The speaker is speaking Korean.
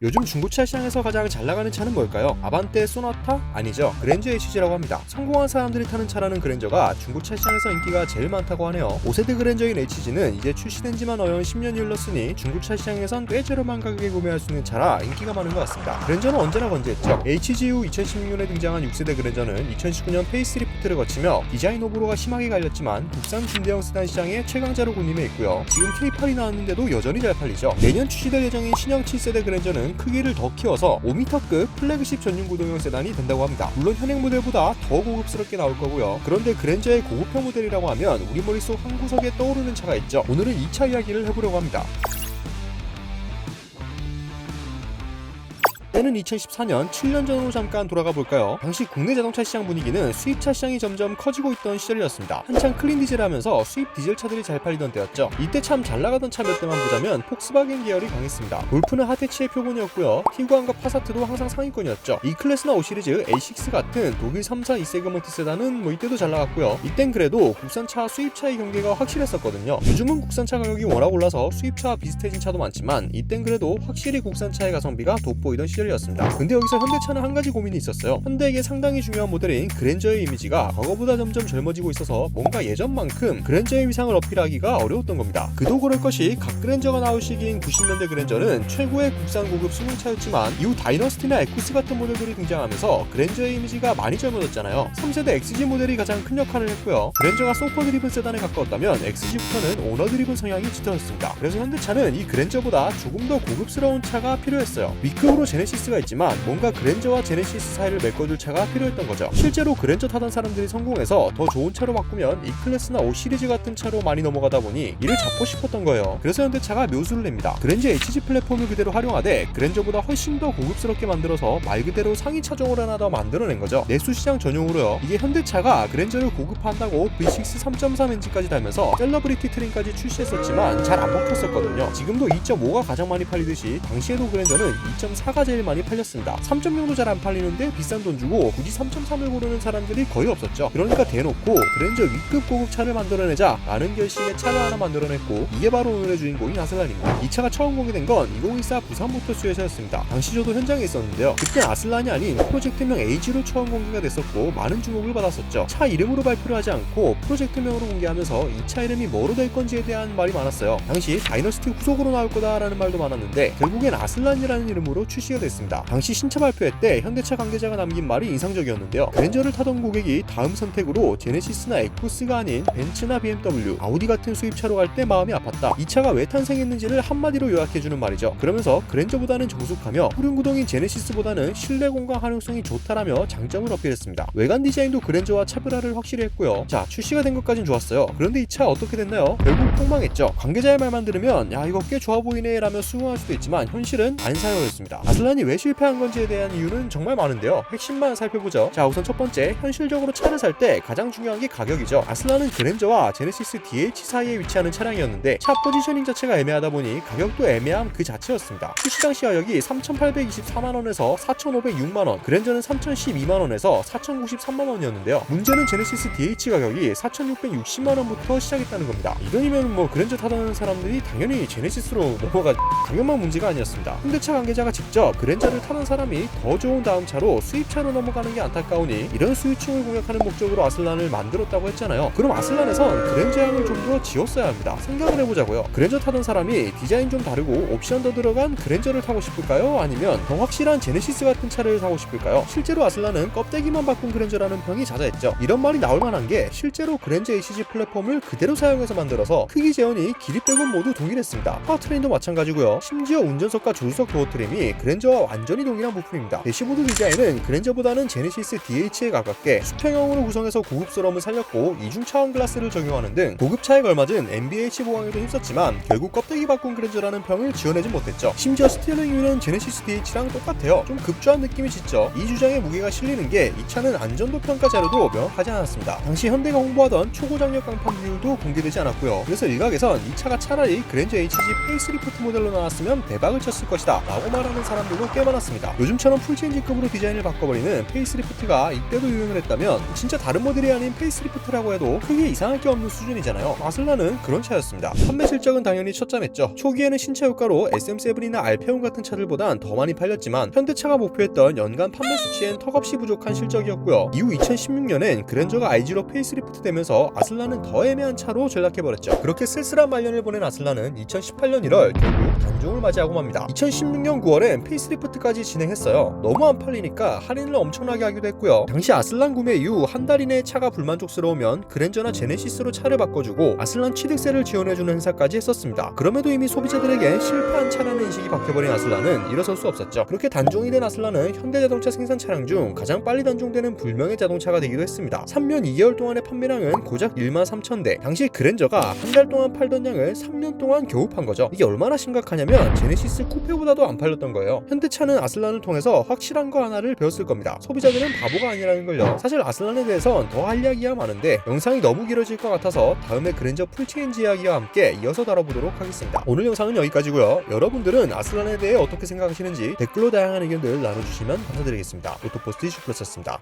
요즘 중고차 시장에서 가장 잘 나가는 차는 뭘까요? 아반떼 소나타? 아니죠. 그랜저 HG라고 합니다. 성공한 사람들이 타는 차라는 그랜저가 중고차 시장에서 인기가 제일 많다고 하네요. 5세대 그랜저인 HG는 이제 출시된 지만 어연 10년이 흘렀으니 중고차 시장에선 꽤 저렴한 가격에 구매할 수 있는 차라 인기가 많은 것 같습니다. 그랜저는 언제나 건재했죠. HG 후 2016년에 등장한 6세대 그랜저는 2019년 페이스리프트를 거치며 디자인 오버로가 심하게 갈렸지만 국산 중대형 세단 시장의 최강자로 군림해 있고요. 지금 K8이 나왔는데도 여전히 잘 팔리죠. 내년 출시될 예정인 신형 7세대 그랜저는 크기를 더 키워서 5m급 플래그십 전용 구동형 세단이 된다고 합니다. 물론 현행 모델보다 더 고급스럽게 나올 거고요. 그런데 그랜저의 고급형 모델이라고 하면 우리 머릿속 한 구석에 떠오르는 차가 있죠. 오늘은 이 차 이야기를 해보려고 합니다. 때는 2014년 7년 전으로 잠깐 돌아가 볼까요? 당시 국내 자동차 시장 분위기는 수입차 시장이 점점 커지고 있던 시절이었습니다. 한창 클린 디젤 하면서 수입 디젤 차들이 잘 팔리던 때였죠. 이때 참 잘 나가던 차 몇 대만 보자면 폭스바겐 계열이 강했습니다. 골프는 하테치의 표본이었고요. 티구안과 파사트도 항상 상위권이었죠. E 클래스나 5 시리즈 A6 같은 독일 3사 2세그먼트 세단은 뭐 이때도 잘 나갔고요. 이땐 그래도 국산차 수입차의 경계가 확실했었거든요. 요즘은 국산차 가격이 워낙 올라서 수입차와 비슷해진 차도 많지만 이땐 그래도 확실히 국산차의 가성비가 돋보이던 시절이 었습니다. 근데 여기서 현대차는 한 가지 고민이 있었어요. 현대에게 상당히 중요한 모델인 그랜저의 이미지가 과거보다 점점 젊어지고 있어서 뭔가 예전만큼 그랜저의 위상을 어필하기가 어려웠던 겁니다. 그도 그럴 것이 각 그랜저가 나올 시기인 90년대 그랜저는 최고의 국산 고급 수능차였지만 이후 다이너스티나 에쿠스 같은 모델들이 등장하면서 그랜저의 이미지가 많이 젊어졌잖아요. 3세대 XG 모델이 가장 큰 역할을 했고요. 그랜저가 소퍼 드리븐 세단에 가까웠다면 XG부터는 오너 드리븐 성향이 짙어졌습니다. 그래서 현대차는 이 그랜저보다 조금 더 고급스러운 차가 필요했어요. 위급으로 제네시스 가 있지만 뭔가 그랜저와 제네시스 사이를 메꿔줄 차가 필요했던 거죠. 실제로 그랜저 타던 사람들이 성공해서 더 좋은 차로 바꾸면 E 클래스나 5 시리즈 같은 차로 많이 넘어가다 보니 이를 잡고 싶었던 거예요. 그래서 현대차가 묘수를 냅니다. 그랜저 HG 플랫폼을 그대로 활용하되 그랜저보다 훨씬 더 고급스럽게 만들어서 말 그대로 상위 차종을 하나 더 만들어낸 거죠. 내수 시장 전용으로요. 이게 현대차가 그랜저를 고급화한다고 V6 3.3 엔진까지 달면서 셀러브리티 트림까지 출시했었지만 잘 안 먹혔었거든요. 지금도 2.5가 가장 많이 팔리듯이 당시에도 그랜저는 2.4가 제일 많이 팔렸습니다. 3.0도 잘 안 팔리는데 비싼 돈 주고 굳이 3.3을 고르는 사람들이 거의 없었죠. 그러니까 대놓고 그랜저 위급 고급 차를 만들어내자 라는 결심의 차를 하나 만들어냈고 이게 바로 오늘의 주인공인 아슬란입니다. 이 차가 처음 공개된 건 2014 부산 모터쇼에서였습니다. 당시 저도 현장에 있었는데요. 그때 아슬란이 아닌 프로젝트명 A지로 처음 공개가 됐었고 많은 주목을 받았었죠. 차 이름으로 발표를 하지 않고 프로젝트명으로 공개하면서 이 차 이름이 뭐로 될 건지에 대한 말이 많았어요. 당시 다이너스티 후속으로 나올 거다라는 말도 많았는데 결국엔 아슬란이라는 이름으로 출시가 됐 습니다. 당시 신차 발표회 때 현대차 관계자가 남긴 말이 인상적이었는데요. 그랜저를 타던 고객이 다음 선택으로 제네시스나 에쿠스가 아닌 벤츠나 BMW, 아우디 같은 수입차로 갈 때 마음이 아팠다. 이 차가 왜 탄생했는지를 한마디로 요약해주는 말이죠. 그러면서 그랜저보다는 정숙하며 후륜 구동인 제네시스보다는 실내 공간 활용성이 좋다라며 장점을 어필했습니다. 외관 디자인도 그랜저와 차별화를 확실히 했고요. 자 출시가 된 것까진 좋았어요. 그런데 이 차 어떻게 됐나요? 결국 폭망했죠. 관계자의 말만 들으면 야 이거 꽤 좋아 보이네 라며 수긍할 수도 있지만 현실은 안 사용했습니다. 아슬란 이 왜 실패한 건지에 대한 이유는 정말 많은데요. 핵심만 살펴보죠. 자 우선 첫 번째 현실적으로 차를 살 때 가장 중요한 게 가격이죠. 아슬란은 그랜저와 제네시스 DH 사이에 위치하는 차량이었는데 차 포지셔닝 자체가 애매하다 보니 가격도 애매함 그 자체였습니다. 출시 당 시 가격이 3,824만 원에서 4,506만 원, 그랜저는 3,012만 원에서 4,093만 원이었는데요. 문제는 제네시스 DH 가격이 4,660만 원부터 시작했다는 겁니다. 이돈이면 뭐 그랜저 타던 사람들이 당연히 제네시스로 넘어가 당연한 문제가 아니었습니다. 현대차 관계자가 직접 그 랜저를 타던 사람이 더 좋은 다음 차로 수입차로 넘어가는 게 안타까우니 이런 수요층을 공략하는 목적으로 아슬란을 만들었다고 했잖아요. 그럼 아슬란에선 그랜저 양을 좀 더 지었어야 합니다. 생각을 해보자고요. 그랜저 타던 사람이 디자인 좀 다르고 옵션 더 들어간 그랜저를 타고 싶을까요? 아니면 더 확실한 제네시스 같은 차를 사고 싶을까요? 실제로 아슬란은 껍데기만 바꾼 그랜저라는 평이 잦아했죠. 이런 말이 나올 만한 게 실제로 그랜저 HG 플랫폼을 그대로 사용해서 만들어서 크기 제어니 길이 빼곤 모두 동일했습니다. 파워트레인도 마찬가지고요. 심지어 운전석과 조수석 도어 트림이 그랜저와 완전히 동일한 부품입니다. 대시보드 디자인은 그랜저보다는 제네시스 DH에 가깝게 수평형으로 구성해서 고급스러움을 살렸고 이중 차원 글라스를 적용하는 등 고급차에 걸맞은 MBH 보강에도 힘썼지만 결국 껍데기 바꾼 그랜저라는 평을 지어내지 못했죠. 심지어 스티어링 휠은 제네시스 DH랑 똑같아요. 좀 급조한 느낌이 짙죠. 이 주장에 무게가 실리는 게 이 차는 안전도 평가 자료도 명확하지 않았습니다. 당시 현대가 홍보하던 초고장력 강판 비율도 공개되지 않았고요. 그래서 일각에선 이 차가 차라리 그랜저 HG 페이스리프트 모델로 나왔으면 대박을 쳤을 것이다 라고 말하는 사람들도 경우도 꽤 많았습니다. 요즘처럼 풀체인지급으로 디자인을 바꿔버리는 페이스리프트가 이때도 유행을 했다면 진짜 다른 모델이 아닌 페이스리프트라고 해도 크게 이상할 게 없는 수준이잖아요. 아슬라는 그런 차였습니다. 판매 실적은 당연히 첫잠했죠. 초기에는 신차 효과로 SM7이나 알페온 같은 차들보단 더 많이 팔렸지만 현대차가 목표했던 연간 판매 수치엔 턱없이 부족한 실적이었고요. 이후 2016년엔 그랜저가 i0 페이스리프트 되면서 아슬라는 더 애매한 차로 전락해버렸죠. 그렇게 쓸쓸한 말년을 보낸 아슬라는 2018년 1월 결국 단종을 맞이하고 맙니다. 2016년 9월엔 페이스리프트 까지 진행했어요. 너무 안 팔리니까 할인을 엄청나게 하기도 했고요. 당시 아슬란 구매 이후 한 달 이내에 차가 불만족스러우면 그랜저나 제네시스로 차를 바꿔주고 아슬란 취득세를 지원해주는 행사까지 했었습니다. 그럼에도 이미 소비자들에게 실패한 차라는 인식이 박혀버린 아슬란은 일어설 수 없었죠. 그렇게 단종이 된 아슬란은 현대자동차 생산 차량 중 가장 빨리 단종되는 불명의 자동차가 되기도 했습니다. 3년 2개월 동안의 판매량은 고작 1만 3천 대. 당시 그랜저가 한 달 동안 팔던 양을 3년 동안 겨우 판 거죠. 이게 얼마나 심각하냐면 제네시스 쿠페보다도 안 팔렸던 거예요. 현대 차는 아슬란을 통해서 확실한 거 하나를 배웠을 겁니다. 소비자들은 바보가 아니라는 걸요. 사실 아슬란에 대해선 더 할 이야기가 많은데 영상이 너무 길어질 것 같아서 다음에 그랜저 풀체인지 이야기와 함께 이어서 다뤄보도록 하겠습니다. 오늘 영상은 여기까지고요. 여러분들은 아슬란에 대해 어떻게 생각하시는지 댓글로 다양한 의견들 나눠주시면 감사드리겠습니다. 오토포스트 슈플러스였습니다.